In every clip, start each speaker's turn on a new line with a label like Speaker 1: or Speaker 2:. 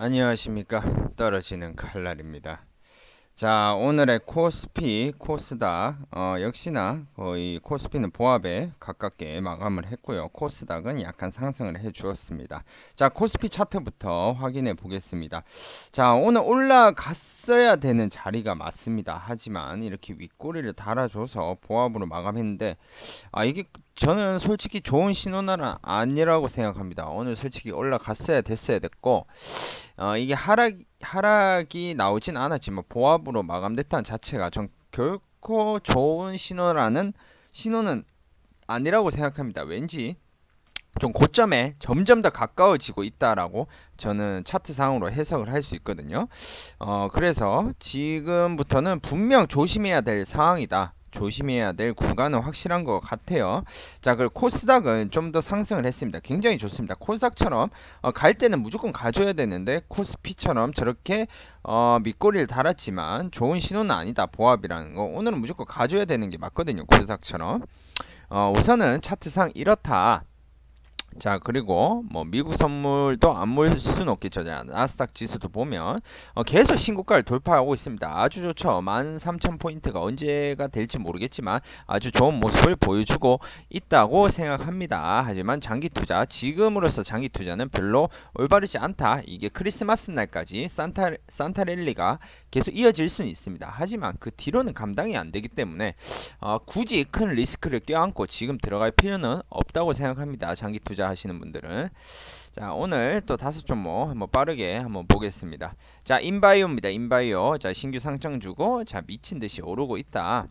Speaker 1: 안녕하십니까. 떨어지는 칼날입니다. 자 오늘의 코스피 코스닥 어, 역시나 거의 코스피는 보합에 가깝게 마감을 했고요. 코스닥은 약간 상승을 해 주었습니다. 자 코스피 차트부터 확인해 보겠습니다. 자 오늘 올라갔어야 되는 자리가 맞습니다. 하지만 이렇게 윗꼬리를 달아줘서 보합으로 마감했는데 아 이게 저는 솔직히 좋은 신호는 아니라고 생각합니다 오늘 솔직히 올라갔어야 됐어야 됐고 어, 이게 하락 하락이 나오진 않았지만 보합으로 마감됐다는 자체가 전 결코 좋은 신호라는 신호는 아니라고 생각합니다. 왠지 좀 고점에 점점 더 가까워지고 있다라고 저는 차트상으로 해석을 할 수 있거든요. 어, 그래서 지금부터는 분명 조심해야 될 상황이다. 조심해야 될 구간은 확실한 것 같아요. 자, 그리고 코스닥은 좀 더 상승을 했습니다. 굉장히 좋습니다. 코스닥처럼 어, 갈 때는 무조건 가줘야 되는데 코스피처럼 저렇게 어, 밑꼬리를 달았지만 좋은 신호는 아니다. 보합이라는 거. 오늘은 무조건 가줘야 되는 게 맞거든요. 코스닥처럼. 어, 우선은 차트상 이렇다. 자 그리고 뭐 미국 선물도 안볼 수는 없겠죠. 자, 나스닥 지수도 보면 어, 계속 신고가를 돌파하고 있습니다. 아주 좋죠. 13,000포인트가 언제가 될지 모르겠지만 아주 좋은 모습을 보여주고 있다고 생각합니다. 하지만 장기 투자 지금으로서 장기 투자는 별로 올바르지 않다. 이게 크리스마스 날까지 산타 산타랠리가 계속 이어질 수는 있습니다. 하지만 그 뒤로는 감당이 안 되기 때문에 어, 굳이 큰 리스크를 껴안고 지금 들어갈 필요는 없다고 생각합니다. 장기 투자 하시는 분들은 자 오늘 또 다섯 종목 한번 빠르게 한번 보겠습니다. 자 인바이오입니다. 인바이오 자 신규 상장 주고 자 미친 듯이 오르고 있다.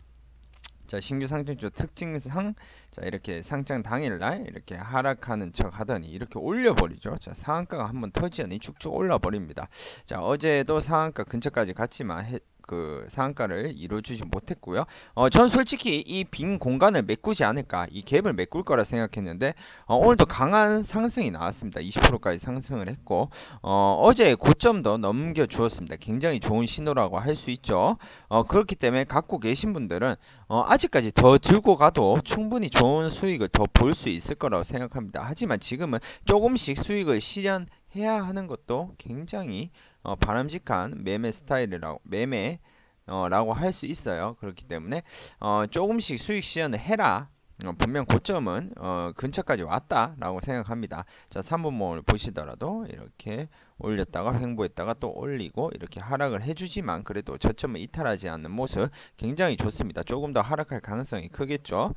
Speaker 1: 자 신규 상장주 특징상 자 이렇게 상장 당일날 이렇게 하락하는 척 하더니 이렇게 올려버리죠 자 상한가가 한번 터지더니 쭉쭉 올라버립니다 자 어제도 상한가 근처까지 갔지만 해, 그 상한가를 이루어주지 못했고요. 어, 전 솔직히 이 빈 공간을 메꾸지 않을까, 이 갭을 메꿀 거라 생각했는데 어, 오늘도 강한 상승이 나왔습니다. 20%까지 상승을 했고 어, 어제 고점도 넘겨 주었습니다. 굉장히 좋은 신호라고 할 수 있죠. 어, 그렇기 때문에 갖고 계신 분들은 어, 아직까지 더 들고 가도 충분히 좋은 수익을 더 볼 수 있을 거라고 생각합니다. 하지만 지금은 조금씩 수익을 실현 해야 하는 것도 굉장히 어, 바람직한 매매 스타일이라고 매매 어, 라고 할 수 있어요. 그렇기 때문에 어, 조금씩 수익 실현을 해라. 어, 분명 고점은 어, 근처까지 왔다라고 생각합니다. 자, 3분모를 보시더라도 이렇게 올렸다가 횡보했다가 또 올리고 이렇게 하락을 해주지만 그래도 저점을 이탈하지 않는 모습 굉장히 좋습니다. 조금 더 하락할 가능성이 크겠죠.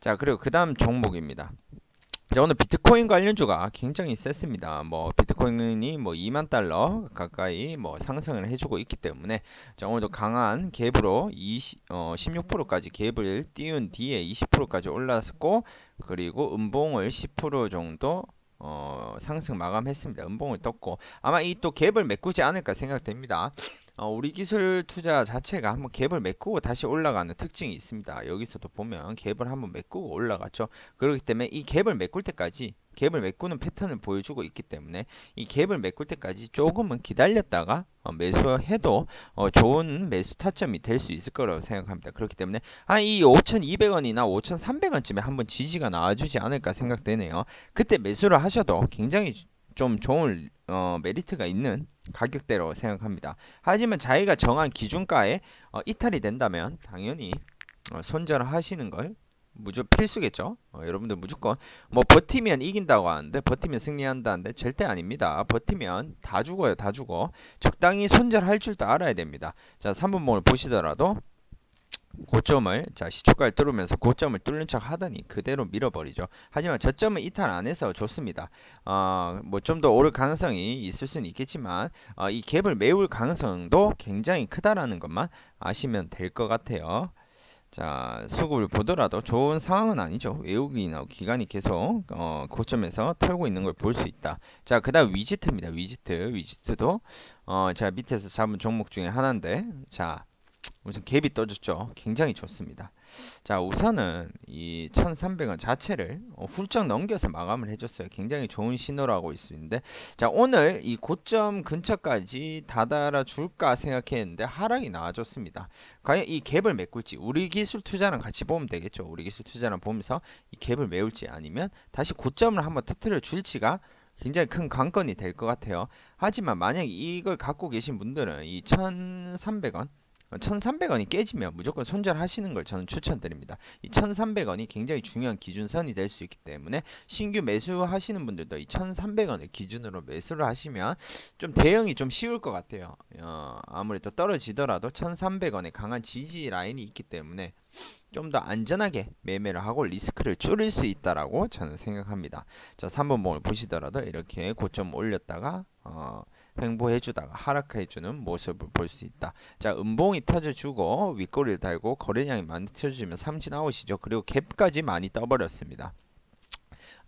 Speaker 1: 자, 그리고 그 다음 종목입니다. 자, 오늘 비트코인 관련주가 굉장히 셌습니다. 뭐 비트코인이 뭐 2만 달러 가까이 뭐 상승을 해주고 있기 때문에 자, 오늘도 강한 갭으로 20, 어, 16%까지 갭을 띄운 뒤에 20%까지 올랐고 그리고 음봉을 10% 정도 어, 상승 마감했습니다. 음봉을 떴고 아마 이 또 갭을 메꾸지 않을까 생각됩니다. 어, 우리 기술 투자 자체가 한번 갭을 메꾸고 다시 올라가는 특징이 있습니다. 여기서도 보면 갭을 한번 메꾸고 올라갔죠. 그렇기 때문에 이 갭을 메꿀 때까지 갭을 메꾸는 패턴을 보여주고 있기 때문에 이 갭을 메꿀 때까지 조금은 기다렸다가 어, 매수해도 어, 좋은 매수 타점이 될 수 있을 거라고 생각합니다. 그렇기 때문에 아, 이 5,200원이나 5,300원쯤에 한번 지지가 나와주지 않을까 생각되네요. 그때 매수를 하셔도 굉장히 좀 좋은 어, 메리트가 있는 가격대로 생각합니다. 하지만 자기가 정한 기준가에 어, 이탈이 된다면 당연히 어, 손절하시는 걸 무조 필수겠죠. 어, 여러분들 무조건 뭐 버티면 이긴다고 하는데 버티면 승리한다는데 절대 아닙니다. 버티면 다 죽어요, 다 죽어. 적당히 손절할 줄도 알아야 됩니다. 자, 3분봉을 보시더라도 고점을 자 시초가를 뚫으면서 고점을 뚫는 척 하더니 그대로 밀어버리죠. 하지만 저점은 이탈 안 해서 좋습니다. 어, 뭐 좀 더 오를 가능성이 있을 수는 있겠지만 어, 이 갭을 메울 가능성도 굉장히 크다라는 것만 아시면 될 것 같아요. 자 수급을 보더라도 좋은 상황은 아니죠. 외국인하고 기관이 계속 어, 고점에서 털고 있는 걸 볼 수 있다. 자 그 다음 위지트입니다. 위지트 위지트도 어, 제가 밑에서 잡은 종목 중에 하나인데 자 우선 갭이 떠졌죠. 굉장히 좋습니다. 자, 우선은 이 1300원 자체를 어, 훌쩍 넘겨서 마감을 해줬어요. 굉장히 좋은 신호라고 있수 있는데, 자, 오늘 이 고점 근처까지 다다라 줄까 생각했는데 하락이 나와줬습니다. 과연 이 갭을 메꿀지, 우리 기술 투자랑 같이 보면 되겠죠. 우리 기술 투자랑 보면서 이 갭을 메울지 아니면 다시 고점을 한번 터트려 줄지가 굉장히 큰 관건이 될 것 같아요. 하지만 만약 이걸 갖고 계신 분들은 이 1,300원 1,300원이 깨지면 무조건 손절하시는 걸 저는 추천드립니다. 이 1,300원이 굉장히 중요한 기준선이 될 수 있기 때문에 신규 매수하시는 분들도 이 1,300원을 기준으로 매수를 하시면 좀 대응이 좀 쉬울 것 같아요. 어, 아무래도 떨어지더라도 1,300원의 강한 지지 라인이 있기 때문에 좀 더 안전하게 매매를 하고 리스크를 줄일 수 있다라고 저는 생각합니다. 자, 3번 봉을 보시더라도 이렇게 고점 올렸다가 어, 횡보해주다가 하락해주는 모습을 볼 수 있다. 자, 음봉이 터져주고 윗꼬리를 달고 거래량이 많이 터져주면 삼진 아웃이죠. 그리고 갭까지 많이 떠버렸습니다.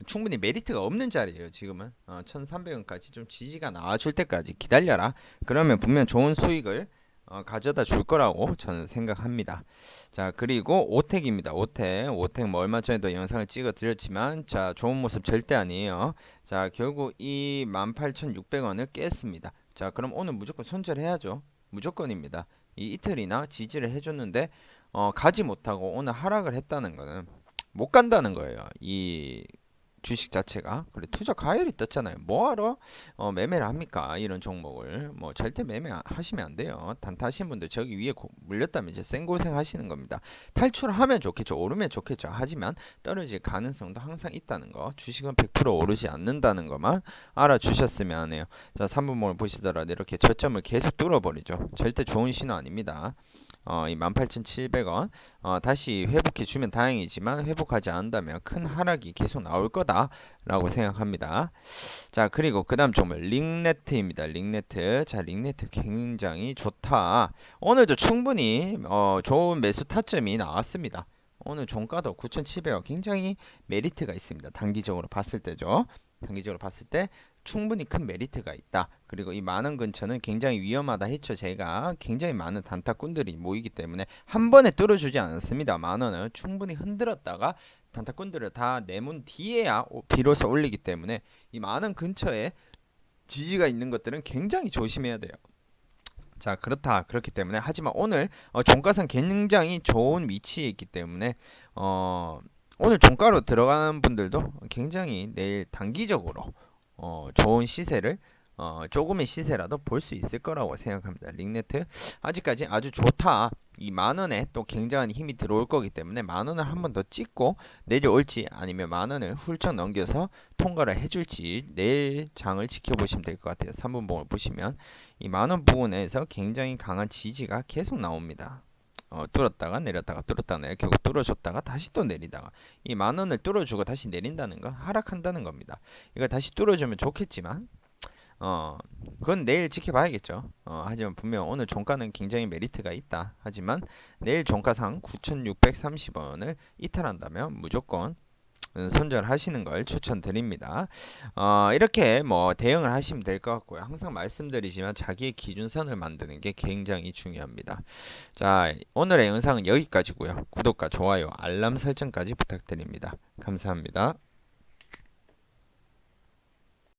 Speaker 1: 충분히 메리트가 없는 자리예요. 지금은 어, 1,300원까지 좀 지지가 나와줄 때까지 기다려라. 그러면 분명 좋은 수익을 어, 가져다 줄 거라고 저는 생각합니다. 자 그리고 오텍입니다. 오텍 오텍 뭐 얼마 전에도 영상을 찍어 드렸지만 자 좋은 모습 절대 아니에요. 자 결국 이 18,600원을 깼습니다. 자 그럼 오늘 무조건 손절해야죠. 무조건입니다. 이 이틀이나 지지를 해 줬는데 어, 가지 못하고 오늘 하락을 했다는 거는 못 간다는 거예요. 이 주식 자체가 그래 투자 가열이 떴잖아요. 뭐하러 어, 매매를 합니까? 이런 종목을 뭐 절대 매매 하시면 안 돼요. 단타 하신 분들 저기 위에 고, 물렸다면 이제 생고생 하시는 겁니다. 탈출하면 좋겠죠. 오르면 좋겠죠. 하지만 떨어질 가능성도 항상 있다는 거. 주식은 100% 오르지 않는다는 것만 알아주셨으면 해요. 자, 3분봉을 보시더라도 이렇게 저점을 계속 뚫어버리죠. 절대 좋은 신호 아닙니다. 어, 이 18,700원 어, 다시 회복해 주면 다행이지만 회복하지 않는다면 큰 하락이 계속 나올 거다라고 생각합니다. 자 그리고 그 다음 종목 링네트입니다. 링네트 자 링네트 굉장히 좋다. 오늘도 충분히 어, 좋은 매수 타점이 나왔습니다. 오늘 종가도 9,700원 굉장히 메리트가 있습니다. 단기적으로 봤을 때죠. 단기적으로 봤을 때 충분히 큰 메리트가 있다. 그리고 이 만원 근처는 굉장히 위험하다 했죠. 제가 굉장히 많은 단타꾼들이 모이기 때문에 한 번에 뚫어주지 않았습니다. 만원은 충분히 흔들었다가 단타꾼들을 다 내문 뒤에야 비로소 올리기 때문에 이 만원 근처에 지지가 있는 것들은 굉장히 조심해야 돼요. 자 그렇다 그렇기 때문에 하지만 오늘 어, 종가상 굉장히 좋은 위치에 있기 때문에 어, 오늘 종가로 들어가는 분들도 굉장히 내일 단기적으로 어, 좋은 시세를 어, 조금의 시세라도 볼 수 있을 거라고 생각합니다. 링네트 아직까지 아주 좋다. 이 만원에 또 굉장한 힘이 들어올 거기 때문에 만원을 한 번 더 찍고 내려올지 아니면 만원을 훌쩍 넘겨서 통과를 해줄지 내일 장을 지켜보시면 될 것 같아요. 3분봉을 보시면 이 만원 부분에서 굉장히 강한 지지가 계속 나옵니다. 어, 뚫었다가 내렸다가 뚫었다가 내려 결국 뚫어줬다가 다시 또 내리다가 이 만 원을 뚫어주고 다시 내린다는 건 하락한다는 겁니다. 이걸 다시 뚫어주면 좋겠지만 어 그건 내일 지켜봐야겠죠. 어, 하지만 분명 오늘 종가는 굉장히 메리트가 있다. 하지만 내일 종가상 9,630원을 이탈한다면 무조건 손절하시는 걸 추천드립니다. 어, 이렇게 뭐 대응을 하시면 될 것 같고요. 항상 말씀드리지만 자기의 기준선을 만드는 게 굉장히 중요합니다. 자, 오늘의 영상은 여기까지고요. 구독과 좋아요, 알람 설정까지 부탁드립니다. 감사합니다.